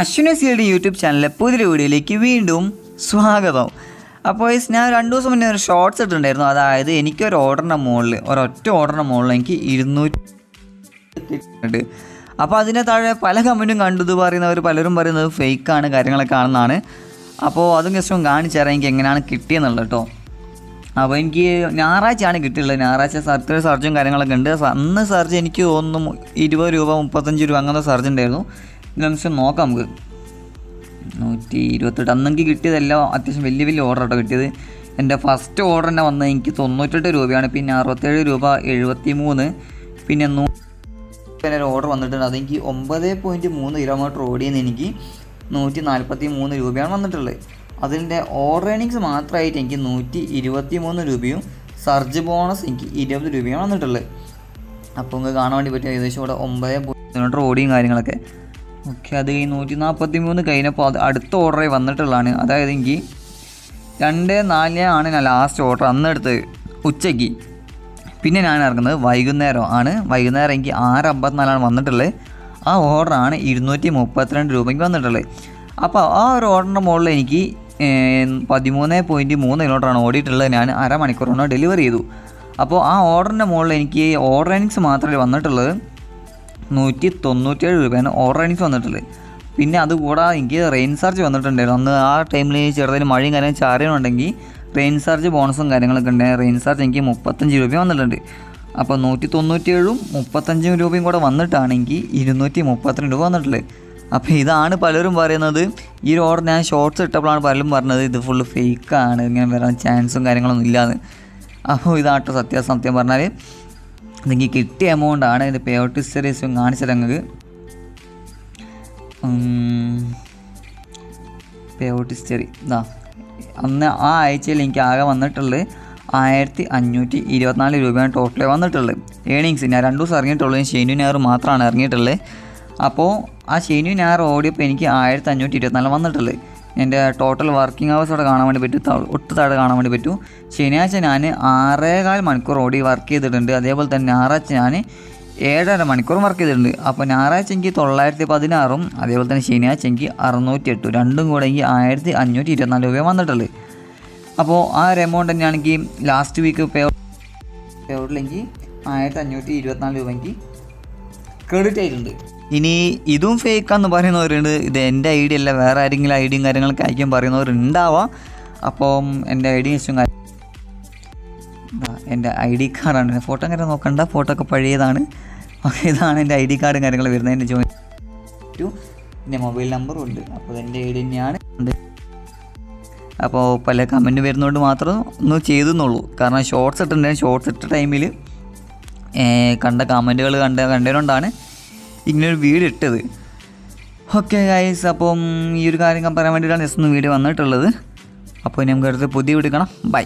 അശ്വിനി സിയുടെ യൂട്യൂബ് ചാനലിലെ പുതിയ വീഡിയോയിലേക്ക് വീണ്ടും സ്വാഗതം. അപ്പോൾ ഞാൻ രണ്ട് ദിവസം മുന്നേ ഒരു ഷോർട്സ് ഇട്ടിട്ടുണ്ടായിരുന്നു. അതായത് എനിക്കൊരു ഓർഡറിന്റെ മുകളിൽ ഒരൊറ്റ ഓർഡറിന്റെ മുകളിൽ എനിക്ക് ഇരുന്നൂറ്റി അപ്പോൾ അതിന്റെ താഴെ പല കമന്റും കണ്ടത് പറയുന്നവർ പലരും പറയുന്നത് ഫേക്കാണ് കാര്യങ്ങളൊക്കെ ആണെന്നാണ്. അപ്പോൾ അതും ജസ്റ്റ് കാണിച്ചു തരാം എനിക്ക് എങ്ങനെയാണ് കിട്ടിയെന്നുള്ളത് കേട്ടോ. അപ്പോൾ എനിക്ക് ഞായറാഴ്ചയാണ് കിട്ടിയുള്ളത്. ഞായറാഴ്ച സർജറി സർജും കാര്യങ്ങളൊക്കെ ഉണ്ട്. അന്ന് സർജ് എനിക്ക് തോന്നുന്നു ഇരുപത് രൂപ മുപ്പത്തഞ്ച് രൂപ അങ്ങനത്തെ സർജ് ഉണ്ടായിരുന്നു. ഇതിനനുസരിച്ച് നോക്കാം നമുക്ക്. നൂറ്റി ഇരുപത്തെട്ട് അന്നെങ്കിൽ കിട്ടിയതല്ല അത്യാവശ്യം വലിയ വലിയ ഓർഡർ കേട്ടോ കിട്ടിയത്. എന്റെ ഫസ്റ്റ് ഓർഡർ തന്നെ വന്നത് എനിക്ക് തൊണ്ണൂറ്റെട്ട് രൂപയാണ്. പിന്നെ അറുപത്തേഴ് രൂപ എഴുപത്തി മൂന്ന് പിന്നെ നൂ ഒരു ഓർഡർ വന്നിട്ടുണ്ട്. അതെനിക്ക് ഒമ്പത് പോയിന്റ് മൂന്ന് കിലോമീറ്റർ ഓടിയെന്ന് എനിക്ക് നൂറ്റി നാൽപ്പത്തി മൂന്ന് രൂപയാണ് വന്നിട്ടുള്ളത്. അതിന്റെ ഓർഡർ ഏണിങ്സ് മാത്രമായിട്ട് എനിക്ക് നൂറ്റി ഇരുപത്തി മൂന്ന് രൂപയും സർജ് ബോണസ് എനിക്ക് ഇരുപത് രൂപയാണ് വന്നിട്ടുള്ളത്. അപ്പോൾ നിങ്ങൾക്ക് കാണാൻ വേണ്ടി പറ്റിയ ഏകദേശം ഇവിടെ ഒമ്പത് കിലോമീറ്റർ ഓടിയും കാര്യങ്ങളൊക്കെ. ഓക്കെ അത് കഴിഞ്ഞ് നൂറ്റി നാൽപ്പത്തി മൂന്ന് കഴിഞ്ഞപ്പോൾ അടുത്ത ഓർഡറെ വന്നിട്ടുള്ളതാണ്. അതായത് എനിക്ക് രണ്ട് നാല് ആണ് ഞാൻ ലാസ്റ്റ് ഓർഡർ അന്ന് എടുത്തത് ഉച്ചയ്ക്ക്. പിന്നെ ഞാൻ ഇറങ്ങുന്നത് വൈകുന്നേരം ആണ്. വൈകുന്നേരം എനിക്ക് ആറ് അമ്പത്തിനാലാണ് വന്നിട്ടുള്ളത്. ആ ഓർഡറാണ് ഇരുന്നൂറ്റി മുപ്പത്തിരണ്ട് രൂപയ്ക്ക് വന്നിട്ടുള്ളത്. അപ്പോൾ ആ ഒരു ഓർഡറിന്റെ മുകളിൽ എനിക്ക് പതിമൂന്ന് പോയിന്റ് മൂന്ന് കിലോമീറ്ററാണ് ഓടിയിട്ടുള്ളത്. ഞാൻ അരമണിക്കൂർ കൊണ്ട് ഡെലിവറി ചെയ്തു. അപ്പോൾ ആ ഓർഡറിന്റെ മുകളിൽ എനിക്ക് ഓർഡർ മാത്രമേ വന്നിട്ടുള്ളത്. നൂറ്റി തൊണ്ണൂറ്റേഴ് രൂപയാണ് ഏണിങ്സ് വന്നിട്ടുള്ളത്. പിന്നെ അതുകൂടാതെ എനിക്ക് റെയിൻ ചാർജ് വന്നിട്ടുണ്ടായിരുന്നു. അന്ന് ആ ടൈമിൽ ചെറുതായി മഴയും കാര്യം ചാറിയുണ്ടെങ്കിൽ റെയിൻ ചാർജ് ബോണസും കാര്യങ്ങളൊക്കെ ഉണ്ട് റെയിൻ ചാർജ് എനിക്ക് മുപ്പത്തഞ്ച് രൂപ വന്നിട്ടുണ്ട്. അപ്പോൾ നൂറ്റി തൊണ്ണൂറ്റേഴും മുപ്പത്തഞ്ചും രൂപയും കൂടെ വന്നിട്ടാണെങ്കിൽ ഇരുന്നൂറ്റി മുപ്പത്തിരണ്ട് രൂപ വന്നിട്ടുള്ളത്. അപ്പോൾ ഇതാണ് പലരും പറയുന്നത്. ഈ ഒരു ഓർഡർ ഞാൻ ഷോർട്സ് ഇട്ടപ്പോഴാണ് പലരും പറഞ്ഞത് ഇത് ഫുള്ള് ഫേക്കാണ് ഇങ്ങനെ വരാൻ ചാൻസും കാര്യങ്ങളൊന്നും ഇല്ലാന്ന്. അപ്പോൾ ഇതാട്ടോ സത്യാസത്യം പറഞ്ഞാൽ ഇതെനിക്ക് കിട്ടിയ എമൗണ്ട് ആണ് ഇത് പേ ഔട്ട് ഹിസ്റ്ററീസും കാണിച്ചത് അങ്ങ് പേ ഔട്ട് ഹിസ്റ്ററി ഇതാ അന്ന് ആ ആഴ്ചയിൽ എനിക്ക് ആകെ വന്നിട്ടുള്ളത് ആയിരത്തി അഞ്ഞൂറ്റി ഇരുപത്തിനാല് രൂപയാണ് ടോട്ടൽ വന്നിട്ടുള്ളത്. ഏണിങ്സ് ഞാൻ രണ്ട് ദിവസം ഇറങ്ങിയിട്ടുള്ളൂ. ശനി ഞായർ മാത്രമാണ് ഇറങ്ങിയിട്ടുള്ളത്. അപ്പോൾ ആ ശനി ഞായർ ഓടിയപ്പോൾ എനിക്ക് ആയിരത്തി അഞ്ഞൂറ്റി ഇരുപത്തിനാല് വന്നിട്ടുള്ളത്. എന്റെ ടോട്ടൽ വർക്കിംഗ് അവേഴ്സ് അവിടെ കാണാൻ വേണ്ടി പറ്റും ഒട്ട് താഴെ കാണാൻ വേണ്ടി പറ്റും. ശനിയാഴ്ച ഞാൻ ആറേകാൽ മണിക്കൂർ ഓടി വർക്ക് ചെയ്തിട്ടുണ്ട്. അതേപോലെ തന്നെ ഞായറാഴ്ച ഞാൻ ഏഴര മണിക്കൂർ വർക്ക് ചെയ്തിട്ടുണ്ട്. അപ്പോൾ ഞായറാഴ്ച എനിക്ക് തൊള്ളായിരത്തി പതിനാറും അതേപോലെ തന്നെ ശനിയാഴ്ച എനിക്ക് അറുന്നൂറ്റി എട്ടും രണ്ടും കൂടെ എനിക്ക് ആയിരത്തി അഞ്ഞൂറ്റി ഇരുപത്തിനാല് രൂപ വന്നിട്ടുള്ളത്. അപ്പോൾ ആ ഒരു എമൗണ്ട് തന്നെയാണെങ്കിൽ ലാസ്റ്റ് വീക്ക് പേ പേ ഔട്ടിലെങ്കിൽ ആയിരത്തി അഞ്ഞൂറ്റി ഇരുപത്തിനാല് രൂപ എനിക്ക് ക്രെഡിറ്റ് ആയിട്ടുണ്ട്. ഇനി ഇതും ഫേക്കാന്ന് പറയുന്നവരുണ്ട്. ഇത് എന്റെ ഐ ഡി അല്ല. വേറെ ആരെങ്കിലും ഐ ഡിയും കാര്യങ്ങളൊക്കെ അയക്കാൻ പറയുന്നവരുണ്ടാവാം. അപ്പം എന്റെ ഐ ഡി വെച്ചും എന്റെ ഐ ഡി കാർഡാണ്. ഫോട്ടോ കാര്യം നോക്കണ്ട. ഫോട്ടോ ഒക്കെ പഴയതാണ്. ഓക്കെ ഇതാണ് എന്റെ ഐ ഡി കാർഡും കാര്യങ്ങൾ വരുന്നത്. എന്റെ ജോയിൻ ടു എന്റെ മൊബൈൽ നമ്പറും ഉണ്ട്. അപ്പോൾ എന്റെ ഐ ഡി തന്നെയാണ് അപ്പോൾ പല കമന്റ് വരുന്നതുകൊണ്ട് മാത്രം ഒന്ന് ചെയ്തെന്നുള്ളൂ. കാരണം ഷോർട്സ് ഇട്ടിട്ടുണ്ടെങ്കിൽ ഷോർട്സ് ഇട്ട ടൈമിൽ കണ്ട കമന്റുകൾ കണ്ട കണ്ടതുകൊണ്ടാണ് ഇങ്ങനൊരു വീഡിയോ ഇട്ടത്. ഓക്കെ ഗൈസ് അപ്പം ഈ ഒരു കാര്യം പറയാൻ വേണ്ടിയിട്ടാണ് ജസ്റ്റ് ഒന്ന് വീഡിയോ വന്നിട്ടുള്ളത്. അപ്പോൾ നമുക്ക് അടുത്ത് പുതിയ വീഡിയോ കാണാം. ബൈ